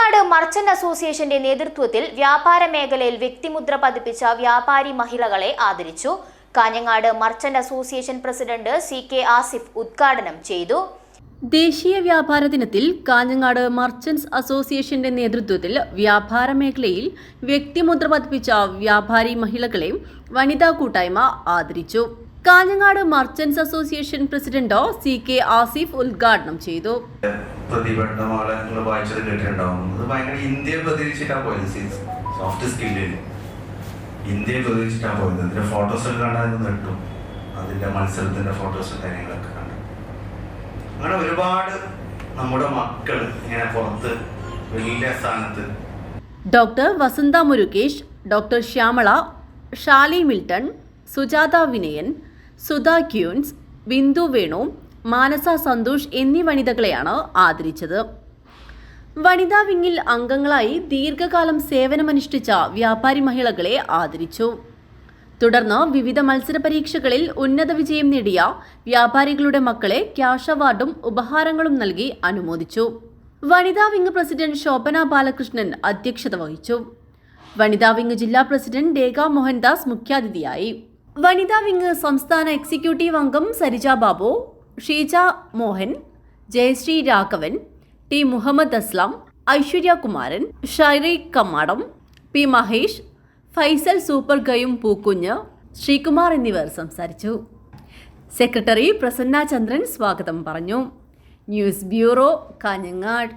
Kanhangad merchant അസോസിയേഷന്റെ നേതൃത്വത്തിൽ വ്യാപാര മേഖലയിൽ വ്യക്തിമുദ്ര പതിപ്പിച്ച വ്യാപാരി മഹിളകളെ ആദരിച്ചു. Kanhangad merchant association president C K Asif ഉദ്ഘാടനം ചെയ്തു. ദേശീയ വ്യാപാര ദിനത്തിൽ കാഞ്ഞങ്ങാട് മർച്ചന്റ്സ് അസോസിയേഷന്റെ നേതൃത്വത്തിൽ വ്യാപാര മേഖലയിൽ വ്യക്തിമുദ്ര പതിപ്പിച്ച വ്യാപാരി മഹിളകളെ വനിതാ കൂട്ടായ്മ ആദരിച്ചു. കാഞ്ഞങ്ങാട് മർച്ചന്റ്സ് അസോസിയേഷൻ പ്രസിഡന്റോ സി കെ ആസിഫ് ഉദ്ഘാടനം ചെയ്തു. പ്രതിബന്ധമാളെ നിങ്ങൾ വായിച്ചത് കേട്ടിട്ടുണ്ടാവും. അത് ഭയങ്കര ഇന്ത്യയെ പ്രതികരിച്ചിട്ടാണ് പോയത് സോഫ്റ്റ് സ്കില്ലിൽ ഇന്ത്യയെ പ്രതികരിച്ചിട്ടാണ് പോയത്. അതിന്റെ ഫോട്ടോസ് ഒക്കെ കണ്ടാൽ നെട്ടും. അതിന്റെ മത്സരത്തിന്റെ ഫോട്ടോസും കാര്യങ്ങളൊക്കെ കണ്ടു. അങ്ങനെ ഒരുപാട് നമ്മുടെ മക്കൾ ഇങ്ങനെ പുറത്ത് വലിയ സ്ഥാനത്ത് doctor Vasantha Murugesh doctor Shyamala Shali Milton Sujatha Vinayan Sudha Queens Bindu Venu Manasa Santhosh എന്നീ വനിതകളെയാണ് ആദരിച്ചത്. വനിതാ വിങ്ങിൽ അംഗങ്ങളായി ദീർഘകാലം സേവനമനുഷ്ഠിച്ച വ്യാപാരി മഹിളകളെ ആദരിച്ചു. തുടർന്ന് വിവിധ മത്സര പരീക്ഷകളിൽ ഉന്നത വിജയം നേടിയ വ്യാപാരികളുടെ മക്കളെ ക്യാഷ് അവാർഡും ഉപഹാരങ്ങളും നൽകി അനുമോദിച്ചു. വനിതാ വിങ് പ്രസിഡന്റ് ശോഭന ബാലകൃഷ്ണൻ അധ്യക്ഷത വഹിച്ചു. വനിതാ വിങ് ജില്ലാ പ്രസിഡന്റ് രേഖാ മോഹൻദാസ് മുഖ്യാതിഥിയായി. വനിതാ വിങ് സംസ്ഥാന എക്സിക്യൂട്ടീവ് അംഗം സരിജ ബാബു ഷീജ മോഹൻ ജയശ്രീ രാഘവൻ ടി മുഹമ്മദ് അസ്ലാം ഐശ്വര്യ കുമാരൻ ഷൈറി കമ്മാടം പി മഹേഷ് ഫൈസൽ സൂപ്പർ ഗയും പൂക്കുഞ്ഞ് ശ്രീകുമാർ എന്നിവർ സംസാരിച്ചു. സെക്രട്ടറി പ്രസന്ന ചന്ദ്രൻ സ്വാഗതം പറഞ്ഞു. News bureau Kanhangad.